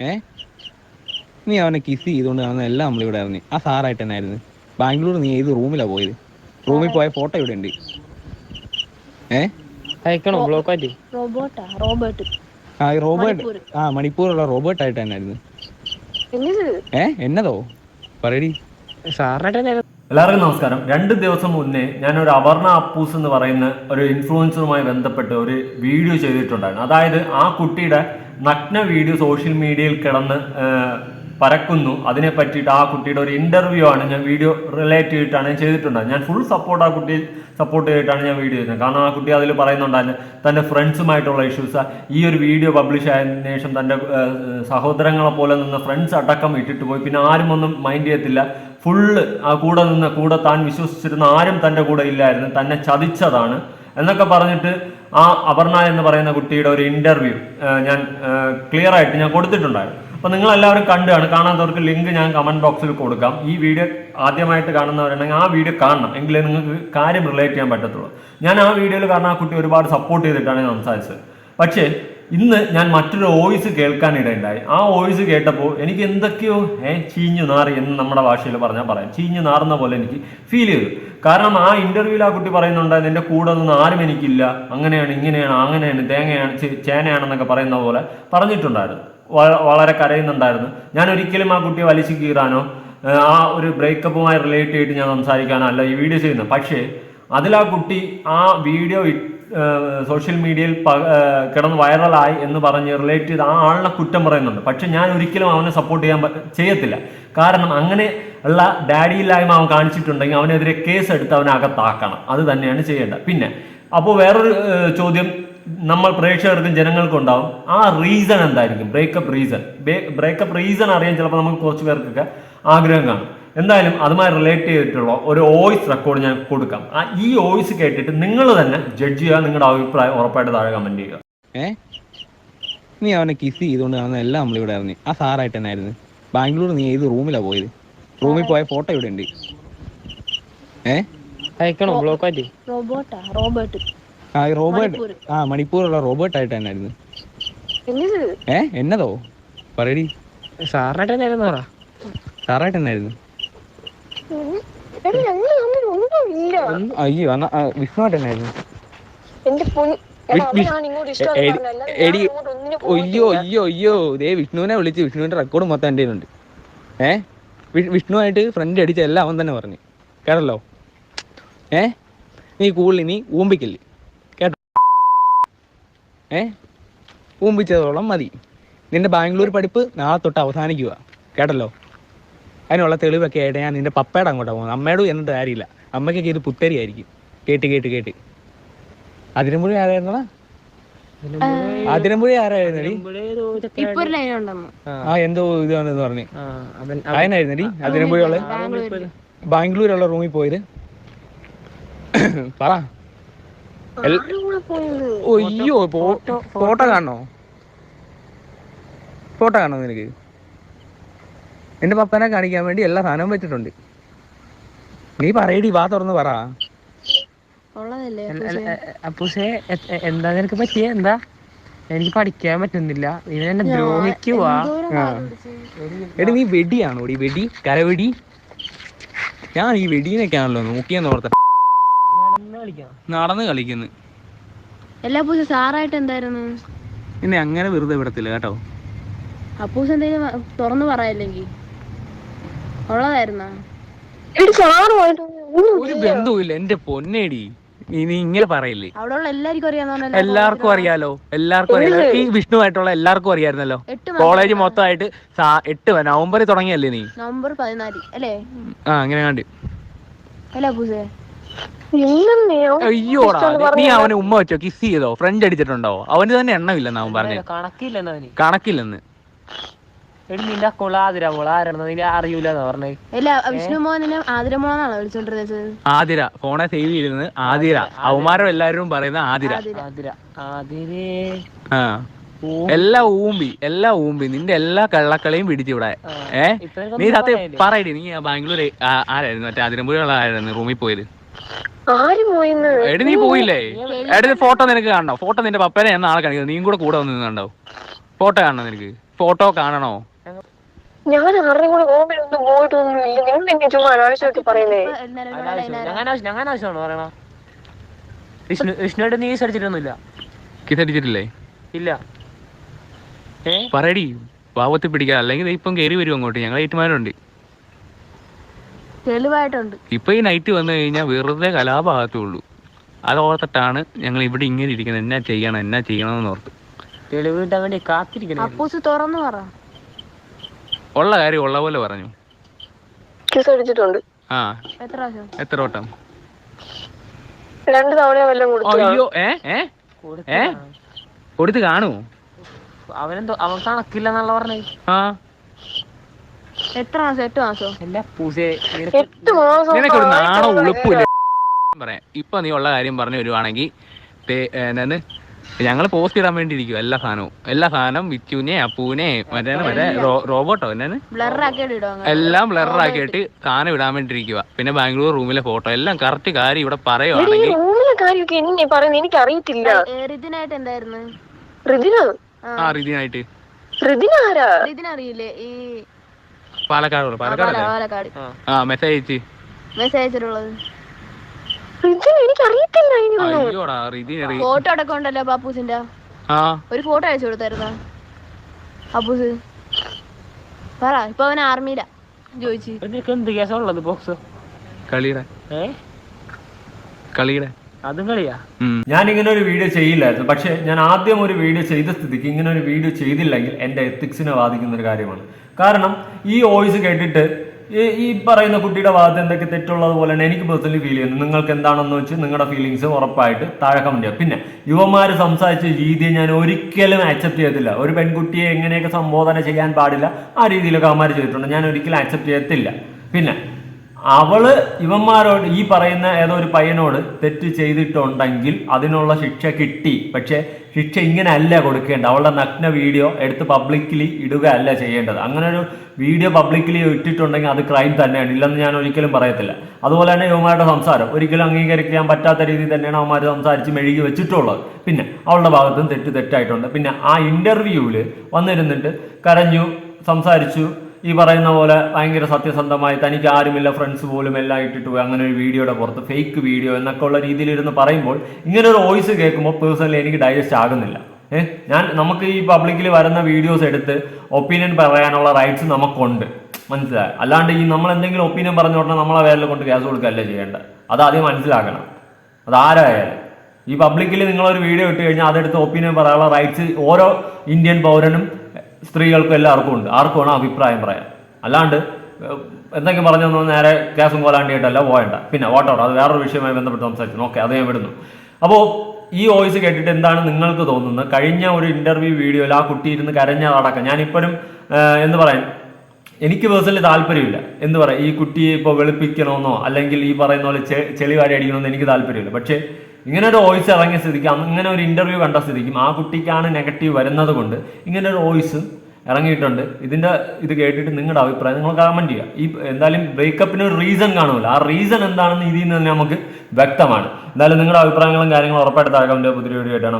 ഏ? നീ അവനെ കിസ് ചെയ്തുകൊണ്ട് നടന്ന എല്ലാം നമ്മളിവിടെ ഇറങ്ങി ആ സാറായിട്ട് തന്നെ ആയിരുന്നു ബാംഗ്ലൂർ നീ ഏത് റൂമിലാ പോയത്? റൂമിൽ പോയ ഫോട്ടോ ഇവിടെ ഉണ്ട്. ഏ? അയക്കണോ? റോബോട്ടാ റോബോട്ട് ആ റോബോട്ട് മണിപ്പൂർ. ആ മണിപ്പൂറുള്ള റോബോട്ട് ആയിട്ട് തന്നെ ആയിരുന്നു എന്നത് ഏ? എന്നതോ? പറയടി. സാറിനായിട്ട് എല്ലാവർക്കും നമസ്കാരം. രണ്ട് ദിവസം മുന്നേ ഞാൻ ഒരു അവർണ അപ്പൂസ് എന്ന് പറയുന്ന ഒരു ഇൻഫ്ലുവൻസറുമായി ബന്ധപ്പെട്ട് ഒരു വീഡിയോ ചെയ്തിട്ടുണ്ടായിരുന്നു. അതായത് ആ കുട്ടിയുടെ നഗ്ന വീഡിയോ സോഷ്യൽ മീഡിയയിൽ കിടന്ന് പരക്കുന്നു. അതിനെ പറ്റിയിട്ട് ആ കുട്ടിയുടെ ഒരു ഇന്റർവ്യൂ ആണ് ഞാൻ വീഡിയോ റിലേറ്റ് ചെയ്തിട്ടാണ് ഞാൻ ചെയ്തിട്ടുണ്ടായത്. ഞാൻ ഫുൾ സപ്പോർട്ട് ആ കുട്ടി സപ്പോർട്ട് ചെയ്തിട്ടാണ് ഞാൻ വീഡിയോ ചെയ്തത് കാരണം ആ കുട്ടി അതിൽ പറയുന്നുണ്ടായിരുന്നു തന്റെ ഫ്രണ്ട്സുമായിട്ടുള്ള ഇഷ്യൂസ് ഈ ഒരു വീഡിയോ പബ്ലിഷ് ആയതിനു ശേഷം തന്റെ സഹോദരങ്ങളെ പോലെ നിന്ന് ഫ്രണ്ട്സ് അടക്കം ഇട്ടിട്ട് പോയി. പിന്നെ ആരും ഒന്നും മൈൻഡ് ചെയ്യത്തില്ല. ഫുള്ള് ആ കൂടെ നിന്ന് കൂടെ താൻ വിശ്വസിച്ചിരുന്ന ആരും തന്റെ കൂടെ ഇല്ലായിരുന്നു. തന്നെ ചതിച്ചതാണ്. എന്നൊക്കെ പറഞ്ഞിട്ട് ആ അപർണ എന്ന് പറയുന്ന കുട്ടിയുടെ ഒരു ഇന്റർവ്യൂ ഞാൻ ക്ലിയർ ആയിട്ട് ഞാൻ കൊടുത്തിട്ടുണ്ടായിരുന്നു. അപ്പോൾ നിങ്ങൾ എല്ലാവരും കണ്ടാണ് കാണാത്തവർക്ക് ലിങ്ക് ഞാൻ കമന്റ് ബോക്സിൽ കൊടുക്കാം. ഈ വീഡിയോ ആദ്യമായിട്ട് കാണുന്നവരുണ്ടെങ്കിൽ ആ വീഡിയോ കാണണം. എങ്കിലേ നിങ്ങൾക്ക് കാര്യം റിലേറ്റ് ചെയ്യാൻ പറ്റത്തുള്ളൂ. ഞാൻ ആ വീഡിയോയിൽ കാരണം ആ കുട്ടി ഒരുപാട് സപ്പോർട്ട് ചെയ്തിട്ടാണ് സംസാരിച്ചത്. പക്ഷേ ഇന്ന് ഞാൻ മറ്റൊരു വോയിസ് കേൾക്കാൻ കേൾക്കാനിടയുണ്ടായി ആ വോയിസ് കേട്ടപ്പോൾ എനിക്ക് എന്തൊക്കെയോ ഏ ചീഞ്ഞു നാറി എന്ന് നമ്മുടെ ഭാഷയിൽ പറഞ്ഞാൽ പറയാം. ചീഞ്ഞു നാറുന്ന പോലെ എനിക്ക് ഫീൽ ചെയ്തു. കാരണം ആ ഇന്റർവ്യൂവിൽ ആ കുട്ടി പറയുന്നുണ്ടായിരുന്നു എന്റെ കൂടെ നിന്ന് ആരും എനിക്കില്ല. അങ്ങനെയാണ് ഇങ്ങനെയാണ് അങ്ങനെയാണ് തേങ്ങയാണ് ചേനയാണെന്നൊക്കെ പറയുന്ന പോലെ പറഞ്ഞിട്ടുണ്ടായിരുന്നു. വളരെ കരയുന്നുണ്ടായിരുന്നു. ഞാൻ ഒരിക്കലും ആ കുട്ടിയെ വലിച്ചു കീറാനോ ആ ഒരു ബ്രേക്കപ്പുമായി റിലേറ്റ് ചെയ്തിട്ട് ഞാൻ സംസാരിക്കാനോ അല്ല ഈ വീഡിയോ ചെയ്യുന്നത്. പക്ഷേ അതിൽ ആ കുട്ടി ആ വീഡിയോ സോഷ്യൽ മീഡിയയിൽ കിടന്ന് വൈറലായി എന്ന് പറഞ്ഞ് റിലേറ്റ് ചെയ്ത് ആ ആളിനെ കുറ്റം പറയുന്നുണ്ട്. പക്ഷെ ഞാൻ ഒരിക്കലും അവനെ സപ്പോർട്ട് ചെയ്യാൻ ചെയ്യത്തില്ല. കാരണം അങ്ങനെ ഉള്ള ഡാഡിയില്ലായ്മ അവൻ കാണിച്ചിട്ടുണ്ടെങ്കിൽ അവനെതിരെ കേസ് എടുത്ത് അവനെ അകത്താക്കണം. അത് തന്നെയാണ് ചെയ്യേണ്ടത്. പിന്നെ അപ്പോൾ വേറൊരു ചോദ്യം നമ്മൾ പ്രേക്ഷകർക്കും ജനങ്ങൾക്കും ഉണ്ടാവും. ആ റീസൺ എന്തായിരിക്കും? ബ്രേക്കപ്പ് റീസൺ ബ്രേക്കപ്പ് റീസൺ അറിയാൻ ചിലപ്പോൾ നമുക്ക് കുറച്ച് പേർക്കൊക്കെ ആഗ്രഹം കാണും. എന്തായാലും അതുമായി റിലേറ്റ് ചെയ്തിട്ടുള്ള ഒരു വോയിസ് റെക്കോർഡ് ഞാൻ കൊടുക്കാം. ആ ഈ വോയിസ് കേട്ടിട്ട് നിങ്ങൾ തന്നെ ജഡ്ജ് ചെയ്യുക നിങ്ങളുടെ അഭിപ്രായം ഉറപ്പായിട്ട് താഴെ കമന്റ് ചെയ്യുക. നീ അവനെ കിസ് ചെയ്തുകൊണ്ട് നടന്ന എല്ലാം നമ്മളിവിടെ ആയിരുന്നു ആ സാറായിട്ട് തന്നെ ആയിരുന്നു ബാംഗ്ലൂർ നീ ഏത് റൂമിലാണ് പോയത്? റൂമിൽ പോയ ഫോട്ടോ ഇവിടെ ഉണ്ട്. ഏ? അയക്കണോ? ബ്ലോക്ക് ആയിട്ട്. റോബോട്ടാ റോബോട്ട് ആ റോബോട്ട് മണിപ്പൂർ. ആ മണിപ്പൂറുള്ള റോബോട്ട് ആയിട്ട് തന്നെ ആയിരുന്നു എന്നത് ഏ എന്നതോ? പറയടി. സാറിനായിട്ട് സാറായിട്ട് തന്നെ ആയിരുന്നു വിഷ്ണുവായിട്ട് തന്നെ ആയിരുന്നു എന്റെ അയ്യോ ദേ വിഷ്ണുവിനെ വിളിച്ച് വിഷ്ണുവിന്റെ റെക്കോർഡ് മൊത്തം എന്റെ ഉണ്ട് ഏ? വിഷ്ണുവായിട്ട് ഫ്രണ്ട് അടിച്ച എല്ലാം അവൻ തന്നെ പറഞ്ഞു. കേട്ടല്ലോ? ഏ? നീ കൂടുതൽ നീ ഊമ്പിക്കല്ലേ. കേട്ടോ ഏ? ഊമ്പിച്ചതോളം മതി. നിന്റെ ബാംഗ്ലൂർ പഠിപ്പ് നാളെ തൊട്ട് അവസാനിക്കുക കേട്ടല്ലോ? അതിനുള്ള തെളിവൊക്കെ ആയിട്ട് ഞാൻ നിന്റെ പപ്പയുടെ അങ്ങോട്ടാണ് പോകുന്നത്. അമ്മയോടും എന്നിട്ട് കാര്യമില്ല. അമ്മയ്ക്കൊക്കെ ഇത് പുത്തരി ആയിരിക്കും കേട്ട് കേട്ട് കേട്ട്. അതിരമ്പുഴ ആരായിരുന്നടാ? അതിരമ്പുഴ ആരായിരുന്നടി? ഇപ്പൊ ഒരു ലൈൻ ഉണ്ടെന്ന്. ആ. എന്തോ ഇതാണെന്ന് പറഞ്ഞു. അതിനായിരുന്നടി? അതിരമ്പുഴയുള്ള ബാംഗ്ലൂരുള്ള റൂമിൽ പോയത്. പറ. അയ്യോ ഫോട്ടോ. കാണണോ? ഫോട്ടോ കാണണോ നിനക്ക്? എന്റെ പപ്പനെ കാണിക്കാൻ വേണ്ടി എല്ലാ സാധനവും വെച്ചിട്ടുണ്ട്. നീ പറയടി വാ തുറന്ന് പറ. ഉള്ളതല്ലേ അപ്പൂസേ എന്താ നിനക്ക് പറ്റിയ? എന്താ? എനിക്ക് പഠിക്കാൻ പറ്റുന്നില്ല. നീ എന്നെ ദ്രോഹിക്കുവാ. എടി നീ വെടിയാണോ ഈ വെടി? കരവെടി? ഞാൻ ഈ വെടീനൊക്കെയാണല്ലോ നോക്കിയെന്ന് ഓർത്ത. നടന്ന് കളിക്കാം നടന്ന് കളിക്കുന്നു. എല്ലാ പൂസ സാറായിട്ട് എന്തായിരുന്നു? എന്നെ അങ്ങനെ വെറുതെ വിടത്തില്ല കേട്ടോ. അപ്പൂസ് എന്തെങ്കിലും തുറന്നു പറയല്ലെങ്കിൽ. ഉള്ളതായിരുന്നാ ഒരു ബന്ധവുമില്ല. എന്റെ പൊന്നേടി. നീ നീ ഇങ്ങനെ പറയില്ലേ? എല്ലാവർക്കും അറിയാലോ. എല്ലാവർക്കും അറിയാലോ. ഈ വിഷ്ണുവായിട്ടുള്ള എല്ലാവർക്കും അറിയായിരുന്നല്ലോ. കോളേജ് മൊത്തമായിട്ട് എട്ട് നവംബറിൽ തുടങ്ങിയല്ലേ നീ? നവംബർ പതിനാല് അല്ലേ? ആ അങ്ങനെ കണ്ട്. അയ്യോടാ നീ അവനെ ഉമ്മ വെച്ചോ? കിസ് ചെയ്തോ? ഫ്രണ്ട് അടിച്ചിട്ടുണ്ടോ? അവന് തന്നെ എണ്ണമില്ലെന്ന് അവൻ പറഞ്ഞു. കണക്കില്ലെന്നാ അവന്. കണക്കില്ലെന്ന്. എടി നിന്റെ അക്കൗണ്ടിൽ ആതിര മോൾ ആരാണെന്ന് നിന്നെ അറിയൂലെന്നാ പറഞ്ഞേ. അല്ല വിഷ്ണു മോഹനെ ആതിരമോളാണോ വിളിച്ചോണ്ടിരുന്നത് ആതിര. ഫോണെ സേവ് ചെയ്തിരുന്നത് ആതിര. അവമാരം എല്ലാവരും പറയുന്ന ആതിര. ആതിര. ആതിരേ ആ. എല്ലാ ഊമ്പി എല്ലാ ഊമ്പി നിന്റെ എല്ലാ കള്ളക്കളെയും പിടിച്ചിവിടെ ഏ? ഏഹ് നീ സത്യം പറയടി നീ ബാംഗ്ലൂർ ആരായിരുന്നു? മറ്റേ അതിരമ്പുഴ ആരായിരുന്നു റൂമിൽ പോയത്? എടി നീ പോയില്ലേ? എടി ഫോട്ടോ നിനക്ക് കാണണോ? ഫോട്ടോ നിന്റെ പപ്പനെ എന്നാളെ കാണിക്കുന്നത് നീയും കൂടെ കൂടെ വന്ന് ഫോട്ടോ കാണണോ നിനക്ക്? ഫോട്ടോ കാണണോ? ഞാൻ ആരുടെയും കൂടെ റൂമിലൊന്നും പോയിട്ടൊന്നുമില്ല നിങ്ങൾ എന്നെ ചുമ്മാ അനാവശ്യമായിട്ട് പറയുന്നേ. വിഷ്ണുവായിട്ട് നീ അടിച്ചിട്ടൊന്നുമില്ല. കിസടിച്ചിട്ടില്ലേ ഇല്ല. പറയടി പാവത്തിൽ പിടിക്കാം അല്ലെങ്കിൽ ഇപ്പം കയറി വരും അങ്ങോട്ട്. ഞങ്ങൾ ഏറ്റുമാരുണ്ട് തെളിവായിട്ടുണ്ട്. ഇപ്പൊ ഈ നൈറ്റ് വന്നു കഴിഞ്ഞാൽ വെറുതെ കലാപാകത്തുള്ളൂ അത് ഓർത്തിട്ടാണ് ഞങ്ങൾ ഇവിടെ ഇങ്ങനെ ഇരിക്കുന്നത്. എന്നാ ചെയ്യണം എന്നാ ചെയ്യണമെന്ന് ഓർത്ത് തെളിവ് കിട്ടാൻ വേണ്ടി കാത്തിരിക്കണം. അപ്പൂസ് തുറന്നു പറ. ഉള്ള കാര്യം ഉള്ള പോലെ പറഞ്ഞു. കിസ് അടിച്ചിട്ടുണ്ട് ആ. എത്ര വട്ടം? രണ്ട് തവണ വല്ലതും കൊടുത്തു അയ്യോ ഏ ഏ? ഏ? കൊടുത്ത് കാണൂ അവനെന്തോ അവൻ കണക്കില്ലെന്നുള്ള പറഞ്ഞേ. ആ. എത്ര മാസം? എട്ട് മാസോ? അല്ല പൂസേ നിനക്ക് എട്ട് മാസം നിനക്കൊരു നാണോ ഉളുപ്പില്ല പറയാം. ഇപ്പൊ നീ ഉള്ള കാര്യം പറഞ്ഞു വരുവാണെങ്കിൽ ഞങ്ങൾ പോസ്റ്റ് ഇടാൻ വേണ്ടി ഇരിക്കും എല്ലാ സാധനവും. എല്ലാ സാധനം വിച്ചുനെ അപ്പൂനെ മറ്റേ മറ്റേ റോബോട്ടോ എന്നാണ്? എല്ലാം ബ്ലറാക്കിയിട്ട് സാധനം ഇടാൻ വേണ്ടി ഇരിക്കുക പിന്നെ ബാംഗ്ലൂർ റൂമിലെ ഫോട്ടോ എല്ലാം കറക്റ്റ് കാര്യം ഇവിടെ പറയുവാണെങ്കിൽ എനിക്ക് അറിയത്തില്ല ആ. പാലക്കാട് പാലക്കാട് ആ മെസ്സേജ് അയച്ച്. മെസ്സേജ് അയച്ചിട്ടുള്ളത് റിദിന എനിക്ക് അറിയത്തില്ല ഇനിയൊന്നും അയ്യോടാ റിതിന് റി- ഫോട്ടോ അടക്കം ഉണ്ടല്ലോ പാപ്പൂസിന്റെ ആ. ഒരു ഫോട്ടോ അയച്ചു കൊടുത്തായിരുന്ന? അപ്പൂസ് പറ ഇപ്പൊ അവൻ ആർമിയിലാ? ചോദിച്ചു നിനക്ക് എന്ത് കേസാ ഉള്ളത് ബോക്സ് കളിയുടെ. ഏ? കളിയുടെ. അതും കളിയാ? ഉം. ഞാൻ ഇങ്ങനെ ഒരു വീഡിയോ ചെയ്യില്ലായിരുന്നു. പക്ഷെ ഞാൻ ആദ്യം ഒരു വീഡിയോ ചെയ്ത സ്ഥിതിക്ക് ഇങ്ങനെ ഒരു വീഡിയോ ചെയ്തില്ലെങ്കിൽ എന്റെ എത്തിക്സിനെ ബാധിക്കുന്ന ഒരു കാര്യമാണ്. കാരണം ഈ വോയിസ് കേട്ടിട്ട് ഈ- പറയുന്ന കുട്ടിയുടെ ഭാഗത്ത് എന്തൊക്കെ തെറ്റുള്ളത് പോലെ തന്നെ എനിക്ക് പേഴ്സണലി ഫീൽ ചെയ്യുന്നു നിങ്ങൾക്ക് എന്താണെന്ന് വെച്ച് നിങ്ങളുടെ ഫീലിങ്സ് ഉറപ്പായിട്ട് താഴെ കമന്റ് ചെയ്യാം പിന്നെ യുവമാർ സംസാരിച്ച രീതിയെ ഞാൻ ഒരിക്കലും ആക്സെപ്റ്റ് ചെയ്യത്തില്ല. ഒരു പെൺകുട്ടിയെ എങ്ങനെയൊക്കെ സംബോധന ചെയ്യാൻ പാടില്ല ആ രീതിയിലൊക്കെ അവന്മാർ ചെയ്തിട്ടുണ്ട്. ഞാൻ ഒരിക്കലും ആക്സെപ്റ്റ് ചെയ്യത്തില്ല. പിന്നെ അവൾ ഇവന്മാരോട് ഈ പറയുന്ന ഏതോ ഒരു പയ്യനോട് തെറ്റ് ചെയ്തിട്ടുണ്ടെങ്കിൽ അതിനുള്ള ശിക്ഷ കിട്ടി. പക്ഷെ ശിക്ഷ ഇങ്ങനെ അല്ല കൊടുക്കേണ്ടത്. അവളുടെ നഗ്ന വീഡിയോ എടുത്ത് പബ്ലിക്കലി ഇടുക അല്ല ചെയ്യേണ്ടത്. അങ്ങനെ ഒരു വീഡിയോ പബ്ലിക്കലി ഇട്ടിട്ടുണ്ടെങ്കിൽ അത് ക്രൈം തന്നെയാണ്. ഇല്ലെന്ന് ഞാൻ ഒരിക്കലും പറയത്തില്ല. അതുപോലെ തന്നെ ഇവന്മാരുടെ സംസാരം. ഒരിക്കലും അംഗീകരിക്കാൻ പറ്റാത്ത രീതിയിൽ തന്നെയാണ് അവന്മാർ സംസാരിച്ച് മെഴുകി വെച്ചിട്ടുള്ളത്. പിന്നെ അവളുടെ ഭാഗത്തും തെറ്റ് തെറ്റായിട്ടുണ്ട്. പിന്നെ ആ ഇന്റർവ്യൂവിൽ വന്നിരുന്നിട്ട് കരഞ്ഞു സംസാരിച്ചു ഈ പറയുന്ന പോലെ ഭയങ്കര സത്യസന്ധമായി തനിക്ക് ആരുമില്ല ഫ്രണ്ട്സ് പോലും എല്ലാം ഇട്ടിട്ട് പോയി. അങ്ങനെ ഒരു വീഡിയോയുടെ പുറത്ത് ഫേക്ക് വീഡിയോ എന്നൊക്കെ ഉള്ള രീതിയിലിരുന്ന് പറയുമ്പോൾ ഇങ്ങനെ ഒരു വോയിസ് കേൾക്കുമ്പോൾ പേഴ്സണലി എനിക്ക് ഡൈജസ്റ്റ് ആകുന്നില്ല. ഏഹ് ഞാൻ നമുക്ക് ഈ പബ്ലിക്കിൽ വരുന്ന വീഡിയോസ് എടുത്ത് ഒപ്പീനിയൻ പറയാനുള്ള റൈറ്റ്സ് നമുക്കുണ്ട്. മനസ്സിലായി? അല്ലാണ്ട് ഈ നമ്മൾ എന്തെങ്കിലും ഒപ്പീനിയൻ പറഞ്ഞു ഉടനെ നമ്മളെ വേറെ കൊണ്ട് കേസ് കൊടുക്കുകയല്ല ചെയ്യേണ്ടത്? അത് ആദ്യം മനസ്സിലാക്കണം. അത് ആരായാലും. ഈ പബ്ലിക്കിൽ നിങ്ങളൊരു വീഡിയോ ഇട്ട് കഴിഞ്ഞാൽ അതെടുത്ത് ഒപ്പീനിയൻ പറയാനുള്ള റൈറ്റ്സ് ഓരോ ഇന്ത്യൻ പൗരനും സ്ത്രീകൾക്കും എല്ലാവർക്കും ഉണ്ട്. ആർക്കും വേണം അഭിപ്രായം പറയാൻ. അല്ലാണ്ട് എന്തെങ്കിലും പറഞ്ഞു നേരെ കേസും കോലാണ്ടിയിട്ടല്ല പോയണ്ട പിന്നെ വാട്ടോ അത് വേറൊരു വിഷയമായി ബന്ധപ്പെട്ട് സംസാരിച്ചു. ഓക്കെ അത് ഞാൻ വിടുന്നു. അപ്പോൾ ഈ വോയിസ് കേട്ടിട്ട് എന്താണ് നിങ്ങൾക്ക് തോന്നുന്നത്? കഴിഞ്ഞ ഒരു ഇന്റർവ്യൂ വീഡിയോയിൽ ആ കുട്ടി ഇരുന്ന് കരഞ്ഞതടക്കം ഞാനിപ്പോഴും എന്ന് പറയാൻ എനിക്ക് പേഴ്സണലി താല്പര്യമില്ല. എന്ന് പറയാം ഈ കുട്ടിയെ ഇപ്പോൾ വെളുപ്പിക്കണമെന്നോ അല്ലെങ്കിൽ ഈ പറയുന്ന പോലെ ചെളി വാരി അടിക്കണമെന്നോ എനിക്ക് താല്പര്യമില്ല. പക്ഷേ ഇങ്ങനെ ഒരു വോയിസ് ഇറങ്ങിയ സ്ഥിതിക്ക് ഇങ്ങനെ ഒരു ഇന്റർവ്യൂ കണ്ട സ്ഥിതിക്കും. ആ കുട്ടിക്കാണ് നെഗറ്റീവ് വരുന്നത് കൊണ്ട് ഇങ്ങനെ ഒരു വോയിസ് ഇറങ്ങിയിട്ടുണ്ട്. ഇതിന്റെ ഇത് കേട്ടിട്ട് നിങ്ങളുടെ അഭിപ്രായം നിങ്ങൾ കമന്റ് ചെയ്യുക. ഈ എന്തായാലും ബ്രേക്കപ്പിന് ഒരു റീസൺ കാണുമല്ലോ ആ റീസൺ എന്താണെന്ന് ഇതിൽ നിന്ന് തന്നെ നമുക്ക് വ്യക്തമാണ്. എന്തായാലും നിങ്ങളുടെ അഭിപ്രായങ്ങളും കാര്യങ്ങളും ഉറപ്പായിട്ട് താഴെ പുതിയ വീഡിയോ ആയിട്ടാണ്